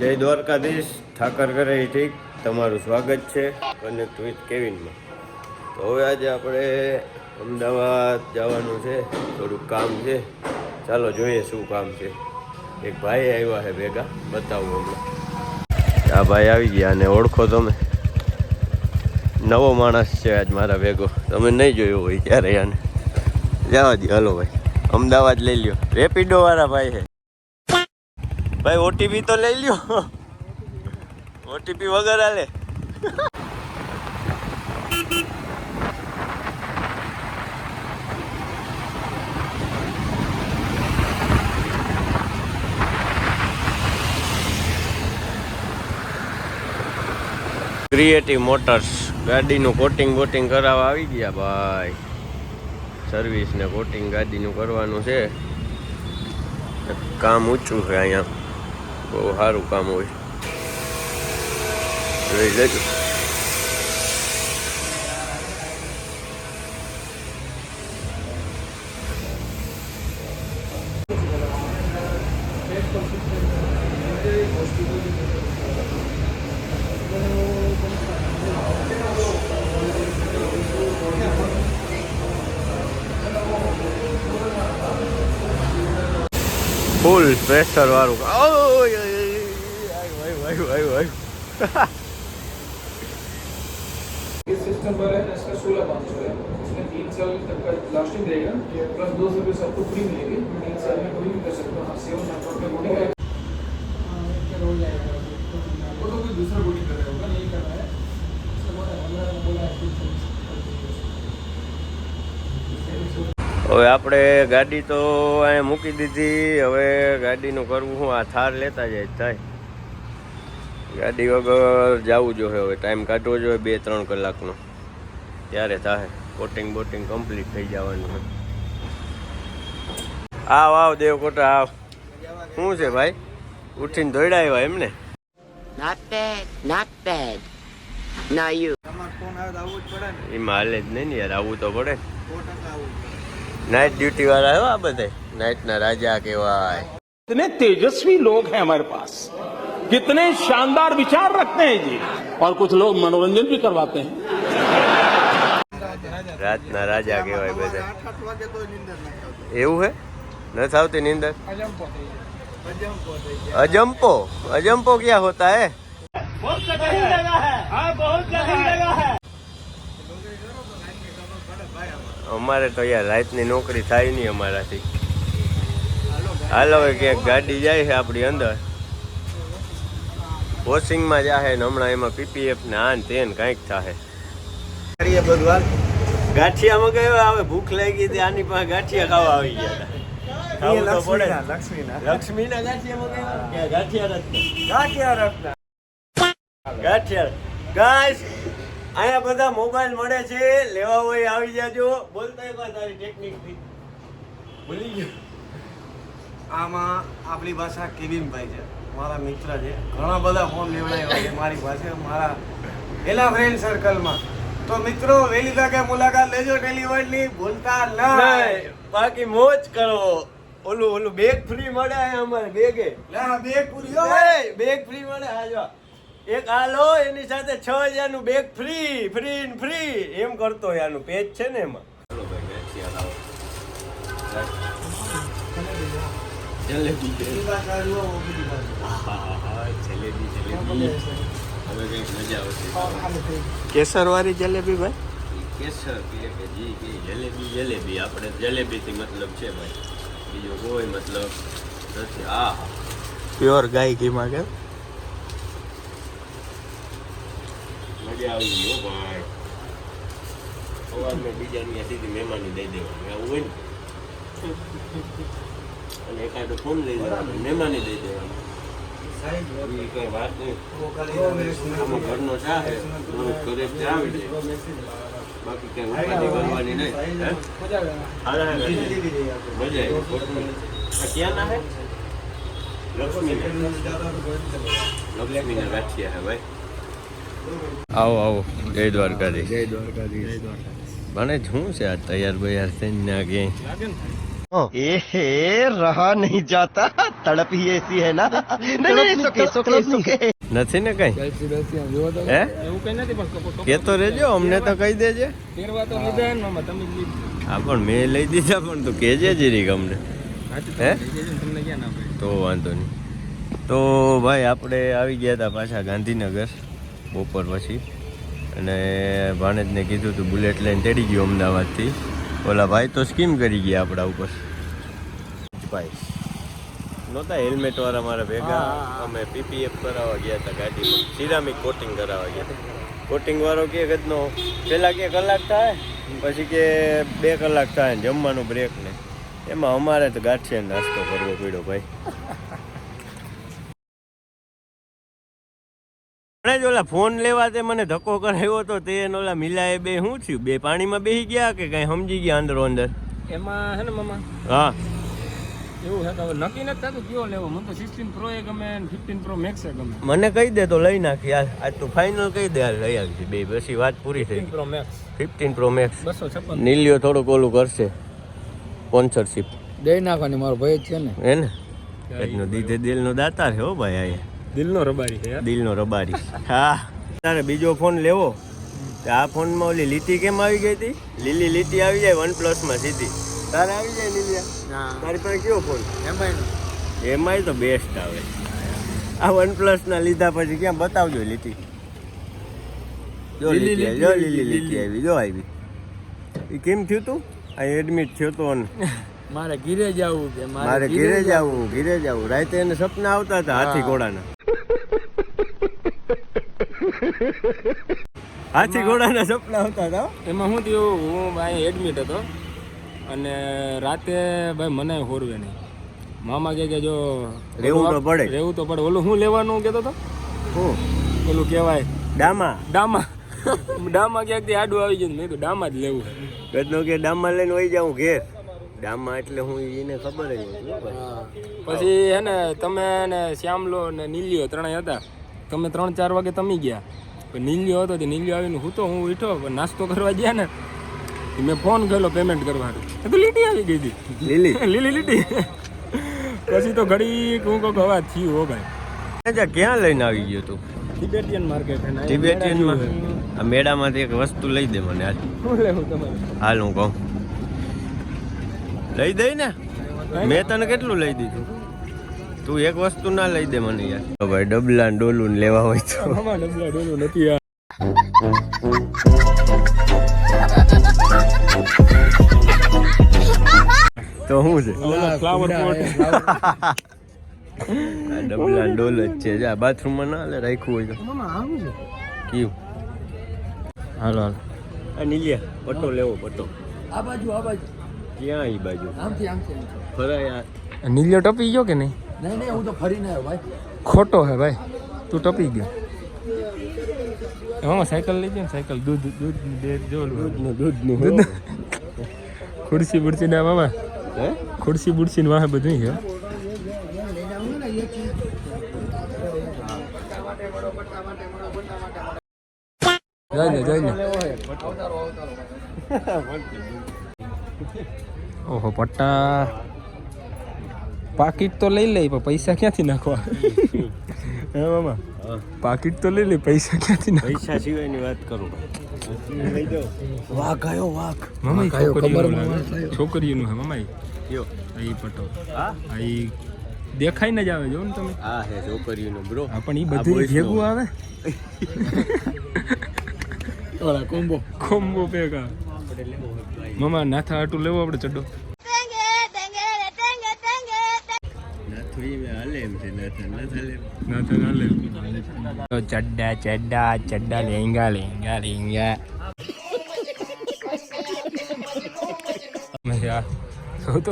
જય દ્વારકાધીશ, ઠાકર કરે ઠીક તમારું સ્વાગત છે કનેક્ટ વિથ કેવિનમાં. તો હવે આજે આપણે અમદાવાદ જવાનું છે, થોડુંક કામ છે. ચાલો જોઈએ શું કામ છે. એક ભાઈ આવ્યા છે ભેગા, બતાવું હમણાં. આ ભાઈ આવી ગયા અને ઓળખો તમે. નવો માણસ છે આજ મારા ભેગો. તમે નહીં જોયો હોય ક્યારે આને. જવા દે હલો ભાઈ. અમદાવાદ લઈ લ્યો. રેપિડો વાળા ભાઈ છે. ભાઈ ઓટીપી તો લઈ લ્યો. ઓટીપી વગર હાલે. ક્રિએટિવ મોટર્સ ગાડીનું કોટિંગ બોટિંગ કરાવવા આવી ગયા ભાઈ. સર્વિસ ને કોટિંગ ગાડીનું કરવાનું છે. કામ ઊંચું છે અહીંયા. બહુ સારું કામ હોય. જોઈ લેજો. ફૂલ પ્રેશર વાળું. इस सिस्टम पर है इसका सोलह पाँच सौ है इसमें तीन साल तक का लास्टिंग रहेगा प्लस दो सौ रुपये सबको फ्री मिलेगी तीन साल में कोई भी कर सकते हो हाँ सेवन नेटवर्क पे बोटिंग है वो तो कोई दूसरा बोटिंग कर रहा होगा नहीं कर रहा है उसके बाद हमारा बोला है હવે આપણે ગાડી તો અહીંયા મૂકી દીધી હવે ગાડીનું કરવું શું આ થાર લેતા જાય થાય ગાડી વગર જવું જોઈએ હવે. ટાઈમ કાઢવો જોઈએ બે ત્રણ કલાકનો. ત્યારે થાય કોટિંગ બોટિંગ કમ્પ્લીટ થઈ જવાનું આવ આવ દેવકોટા આવ. શું છે ભાઈ? ઉઠીને દોડ્યા આવ્યા એમને? નોટ બેડ નોટ બેડ ના. યુ એમાં જ નહીં ને યાર આવવું તો પડે. નાઇટ ડ્યુટી વાળા આવ્યા આ બધા? નાઇટના રાજા કહેવાય. ઇતને તેજસ્વી લોક હે હમારે પાસે कितने शानदार विचार रखते हैं जी और कुछ लोग मनोरंजन भी करवाते हैं રાતના રાજા કહેવાય બધા એવું હે નથી આવતી નીંદર અજંપો અજંપો ક્યાં હોતા હે અમારે તો યાર રાતની નોકરી થાય નહીં અમારાથી હાલો હવે ક્યાંક ગાડી જાય છે આપણી અંદર વોશિંગમાં જાહે ને હમણાં એમાં પીપીએફ ને આન તેન કાંઈક થાહે. ગાંઠિયા મગાવ્યા હવે ભૂખ લાગી હતી આની પાસે ગાંઠિયા ખાવા આવી ગયા હતા. લક્ષ્મીના ગાંઠિયા મગાવ્યા? કે ગાંઠિયા રત્ન ગાંઠિયા ગાઈસ અહીંયા બધા મોબાઈલ મળે છે. લેવા હોય આવી જાજો. બોલતા એક તારી ટેકનિકથી. ભૂલી ગયો. આમાં આપણી ભાષા કેવિનભાઈ છે. મારા મિત્ર છે. ઘણા બધા ફોન લેવડાવ્યા છે મારી પાસે મારા પેલા ફ્રેન્ડ સર્કલમાં તો મિત્રો વહેલી તકે મુલાકાત લેજો ટેલિવર્ડની ભૂલતા ના નહીં, બાકી મોજ કરો. ઓલું ઓલું બેગ ફ્રી મળે અમારે બેગે. બેગ પૂરીઓ એ, બેગ ફ્રી મળે આ એક આ લો એની સાથે છ હજારનું બેગ ફ્રી ફ્રી ફ્રી એમ કરતો આનું પેજ છે ને એમાં. જલેબી જલેબી જલેબી હવે કંઈક મજા આવશે કેસર વાળી જલેબી ભાઈ? કેસર કે જી કે જલેબી જલેબી. આપણે જલેબીથી મતલબ છે ભાઈ. બીજો કોઈ મતલબ નથી. આ પ્યોર ગાય ઘીમાં કે મજા આવી ગઈ ભાઈ. સવારમાં બીજાની સીધી મહેમાની દઈ દેવાની. આવું હોય ને? અને એકાદ ફોન લઈ લેવાનો મહેમાની દઈ દેવાનો. બીજી કઈ વાત નહીં. આમાં ઘરનો ચા છે રોજ ઘરે ચા આવી જાય બાકી કઈ ઉપાધિ કરવાની નહીં હે? હારા હારા. મજા આવી ખોટું નહીં. આ ક્યાં ના હે? લક્ષ્મી લક્ષ્મીના ગાંઠિયા હે ભાઈ. આવો આવો જય દ્વારકાધીશ. જય દ્વારકાધીશ. મને શું છે આ તૈયાર બૈયાર થઈને ના ક્યાંય? एहे रहा नहीं जाता तड़प ही ऐसी है ना नहीं नहीं सुके सुके सुके નથી ને કઈ હે એવું કઈ નથી પણ કેતો રેજો અમને તો કહી દેજે પહેરવા તો લીધા ને મામા તમે જ લીધું હા પણ મેં લઈ દીધા પણ તું કેજે જીરીક અમને હે તમને ક્યાં ના ભાઈ તો વાંધો નહીં તો ભાઈ આપણે આવી ગયા હતા પાછા ગાંધીનગર બપોર પછી અને ભાણેજને કીધું તું બુલેટ લઈને તેડી ગયો અમદાવાદથી ઓલા ભાઈ તો સ્કીમ કરી ગયા આપણા ઉપર. ભાઈ નહોતા હેલ્મેટ વાળા મારા ભેગા? અમે પીપીએફ કરાવવા ગયા હતા ગાડીમાં. સિરામિક કોટિંગ કરાવવા ગયા હતા. કોટિંગ વાળો કે કદનો પહેલાં કે કલાક થાય પછી કે બે કલાક થાય ને જમવાનું બ્રેક ને. એમાં અમારે તો ગાંઠિયા નાસ્તો કરવો પડ્યો ભાઈ. મને જ ઓલા ફોન લેવા તે મને ધક્કો કરાવ્યો હતો તે ને ઓલા મિલાએ બે શું થયું? બે પાણીમાં બેસી ગયા કે કઈ સમજી ગયા અંદરો અંદર? એમાં હે ને મામા? હા. એવું નક્કી નથી થતું કયો લેવો? મને તો સિક્સટીન પ્રો એ ગમે ફિફ્ટીન પ્રો મેક્સ એ ગમે. મને કહી દે તો લઈ નાખી યાર આજ તું ફાઇનલ કહી દે હાલ લઈ આવી બે પછી વાત પૂરી થઈ. Fifteen pro max fifteen pro max બસો છપ્પન. નીલિયો થોડુંક ઓલું કરશે. સ્પોન્સરશિપ દઈ નાખવાની મારો ભાઈ છે ને. હે ને? એટલનો દીધે દિલનો દાતાર છે હો ભાઈ અહીંયા દિલનો રબારી છે દિલનો રબારી. હા. તારે બીજો ફોન લેવો. તો આ ફોનમાં ઓલી લીટી કેમ આવી ગઈ હતી? લીલી લીટી આવી જાય વન પ્લસમાં સીધી. તારે આવી જાય લીલિયા તારી પાસે કયો ફોન? એમાંય તો બેસ્ટ આવે. આ વન પ્લસના લીધા પછી ક્યાં બતાવજો લીટી. જો લીટી જો લીલી લીટી આવી જો આવી. એ કેમ થયું તું? અહીં એડમિટ થયો તો ને મારે ઘીરે જવું મારે ઘીરે જવું ઘીરે જવું રાતે એને સપના આવતા હતા હાથી ઘોડાના. હાથી ઘોડાના સપના આવતા હતા હો. એમાં શું થયું હું અહીં એડમિટ હતો. અને રાતે ભાઈ મને હોરવે નહીં. મામા કહે કે જો રહેવું તો પડે. રહેવું તો પડે. ઓલું શું લેવાનું કહેતો હતો? હું ઓલું કહેવાય. ડામા. ડામા. ડામા ક્યાંકથી આડું આવી ગયું મેં તો ડામા જ લેવું. કદનો કે ડામા લઈને વહી જાઉં ઘેર. ડામા એટલે હું એને ખબર જ હો. પછી હે ને તમે ને શ્યામલો ને નીલિયો ત્રણેય હતા. તમે ત્રણ ચાર વાગે તમી ગયા. પણ નીલિયો હતો તે નીલ્યો આવીને હું તો હું ઉઠો પણ નાસ્તો કરવા ગયા ને મેં ફોન કર્યો પેમેન્ટ કરવા એ તો લીટી આવી ગઈ હતી. લીલી? લીલી લીટી. પછી તો ઘડી હું કહું અવાજ થયું હો ભાઈ. ક્યાં લઈને આવી ગયો તું? ટિબેટિયન માર્કેટ આ મેળામાંથી એક વસ્તુ લઈ દે મને હાલ. શું લેવું તમારે? હાલ હું કહું. લઈ દઈ ને. મેં તને કેટલું લઈ દીધું? તું એક વસ્તુ ના લઈ દે મને યાર. તો ભાઈ ડબલા ડોલું લેવા હોય તો. ડબલા ડોલું નથી યાર તો શું છે? ફ્લાવર પોટ ડબલા ડોલ જ છે. જા બાથરૂમમાં ના લે રાખ્યું હોય તો. કયું. હાલો હાલો. આ નીલિયા પટ્ટો લેવો પટ્ટો. આ બાજુ આ બાજુ. ક્યાં એ બાજુ? આમથી આમથી ફરાય નીલિયો ટપી ગયો કે નહીં? નહીં નહીં હું તો ફરીને આવ્યો ભાઈ. ખોટો હે ભાઈ. તું ટપી ગયો. હા સાયકલ લઈ જાય ને સાયકલ દૂધ દૂધ દે જો. દૂધનું દૂધનું દૂધ ખુરશી બુરશી ના મામા. હે? ખુરશી બુરશી ને વાહે બધું હે. જઈ લે જઈ ઓહો પટ્ટા. પાકીટ તો લઈ લઈ પણ પૈસા ક્યાંથી નાખવા? હે મામા? પાકીટ તો લઈ લઈ પૈસા ક્યાંથી નાખવા? પૈસા સિવાયની વાત કરું. લઈ દો વાઘ. આવ્યો વાઘ મમ્મી છોકરીનું છોકરીઓનું ખબર હે. છોકરીઓનું યો મમ્મી કયો? આ ઈ પટો. હા? આ દેખાઈ ને જ આવે જો ને તમે. આ હે છોકરીઓનો બ્રો. હા પણ ઈ બધું ભેગું આવે? ઓલા કોમ્બો. કોમ્બો ભેગા. મમ્મા નાથા આટું લેવો આપણે ચડ્ડો? ચડ્ડા ચડ્ડા ચડ્ડા લેંગા લેંગા લેંગા. મેં આ સૌ તો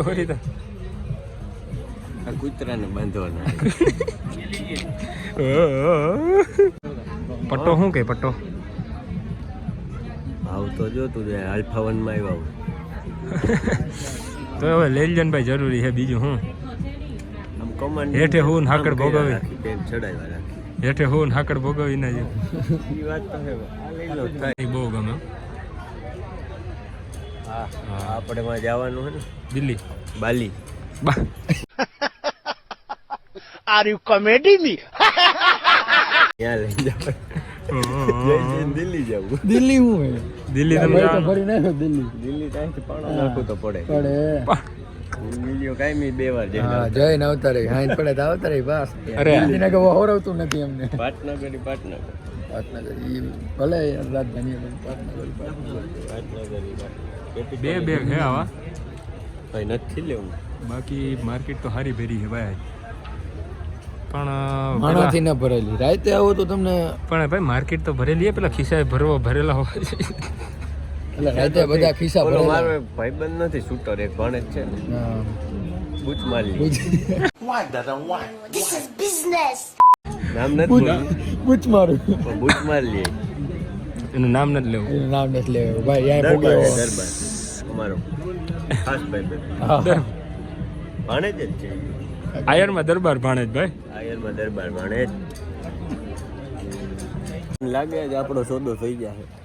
પટ્ટો શું કે પટ્ટો? ભાવ તો જો તું આલ્ફા વનમાં આવ્યા તો હવે લઈ ભાઈ જરૂરી છે બીજું હું હેઠે હું હાકડ ભોગવે. ચડાવ્યા. હેઠે હોન હાકડ ભોગવી ના જેવું બહુ ગમે. આપણે માં જવાનું હે ને? Delhi. Bali. Are you comedy me ત્યાં લઈ જાવ દિલ્હી જવું દિલ્હી હું દિલ્હી તમે દિલ્હી. દિલ્હી ત્યાંથી પાડો નાખવું તો પડે. પડે. મિલિયો કાયમી બે વાર જઈને હા હાઈન પડે તો આવતા રહી બસ. અરે. દિલ્હીને કે નથી અમને. પાટનગર પાટનગર પાટનગર ઈ ભલે રાજધાની પાટનગર પાટનગર પાટનગર બે બેગ હે આવા? ભાઈ નથી લેવું. બાકી માર્કેટ તો હારી ભેરી છે ભાઈ. પણ માણાથી ન ભરેલી. રાતે આવો તો તમને પણ ભાઈ માર્કેટ તો ભરેલી હે. પેલા ખિસ્સા ભરવા ભરેલા હોય એટલે રાતે બધા ખિસ્સા ભરેલા. મારો ભાઈબંધ નથી શૂટર એક ભણે છે. ને માલી બુચ વાય દાદા વાય ધીસ ઇઝ બિઝનેસ નામ નથી બુચ મારું બુચ માલી એનું નામ નથી લેવું. એનું નામ નથી લેવું. ભાઈ યાર દરબાર દરબાર. અમારો ખાસ ભાઈબંધ. હા. ભણે જ છે. આયરમાં દરબાર ભાણેજ ભાઈ. આયરમાં દરબાર ભાણેજ. જ લાગે જ આપણો સોદો થઈ જાય ને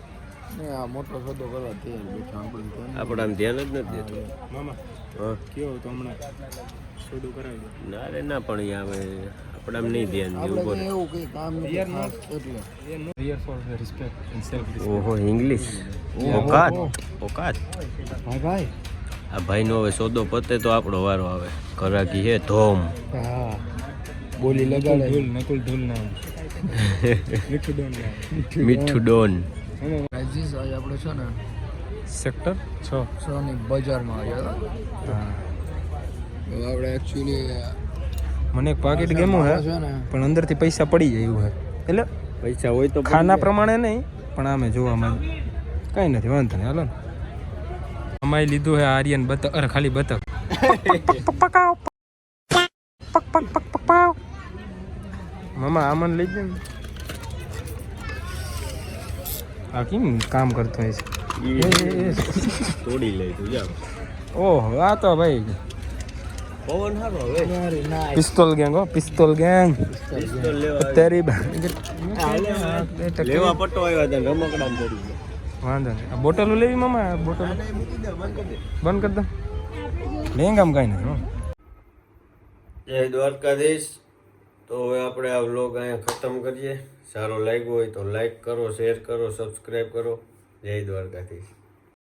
આ મોટો સોદો કરવા તૈયાર બેઠા આપણું આપણે આમ ધ્યાન જ નથી દેતું. મામા હા. કેવો તો હમણાં શોધું કરાવી દો ના રે ના પણ હવે આપણે આમ નહીં ધ્યાન દેવું કઈ એવું કઈ કામ એટલે. Here for respect and self ઓહો ઇંગ્લિશ ઓકાત. ઓકાત. ભાઈ ભાઈ. આ ભાઈનો હવે સોદો પતે તો આપણો વારો આવે. કરાકી હે ધોમ. હા. બોલી લગાડે. નકુલ નામ મીઠું ડોન મીઠું ડોન. રાજીસ આજે આપણે છે ને સેક્ટર છ સોની બજારમાં આવ્યા હતા હા આપણે એકચ્યુઅલી મને એક પાકેટ ગેમું હે પણ અંદરથી પૈસા પડી જાય એવું હે એટલે પૈસા હોય તો ખાના પ્રમાણે નહીં પણ આમે જોવામાં કાંઈ નથી વાંધો નહીં હાલો અમાય લીધું હે આર્યન બતક અરે ખાલી બતક પક પક પક પક મામા આમન લઈ જાય ને આ કેમ કામ કરતો હોય છે? એ, એ, એ. તોડી લઈ તું જા ઓહો આ તો ભાઈ પવન સારો હવે. પિસ્તોલ ગેંગ હો પિસ્તોલ ગેંગ. પિસ્તોલ લેવા તેરી લેવા પટ્ટો આવ્યા હતા રમકડામ પડી ગયા. વાંધો નહીં. આ બોટલો લેવી મામા બોટલ? બંધ કરી દો. લેંગામ કાંઈ નહીં હો. જય દ્વારકાધીશ. તો હવે આપણે આ વ્લોગ અહીંયા ખતમ કરીએ. સારો લાગ્યો હોય તો લાઈક કરો શેર કરો સબસ્ક્રાઈબ કરો. જય દ્વારકાધીશ.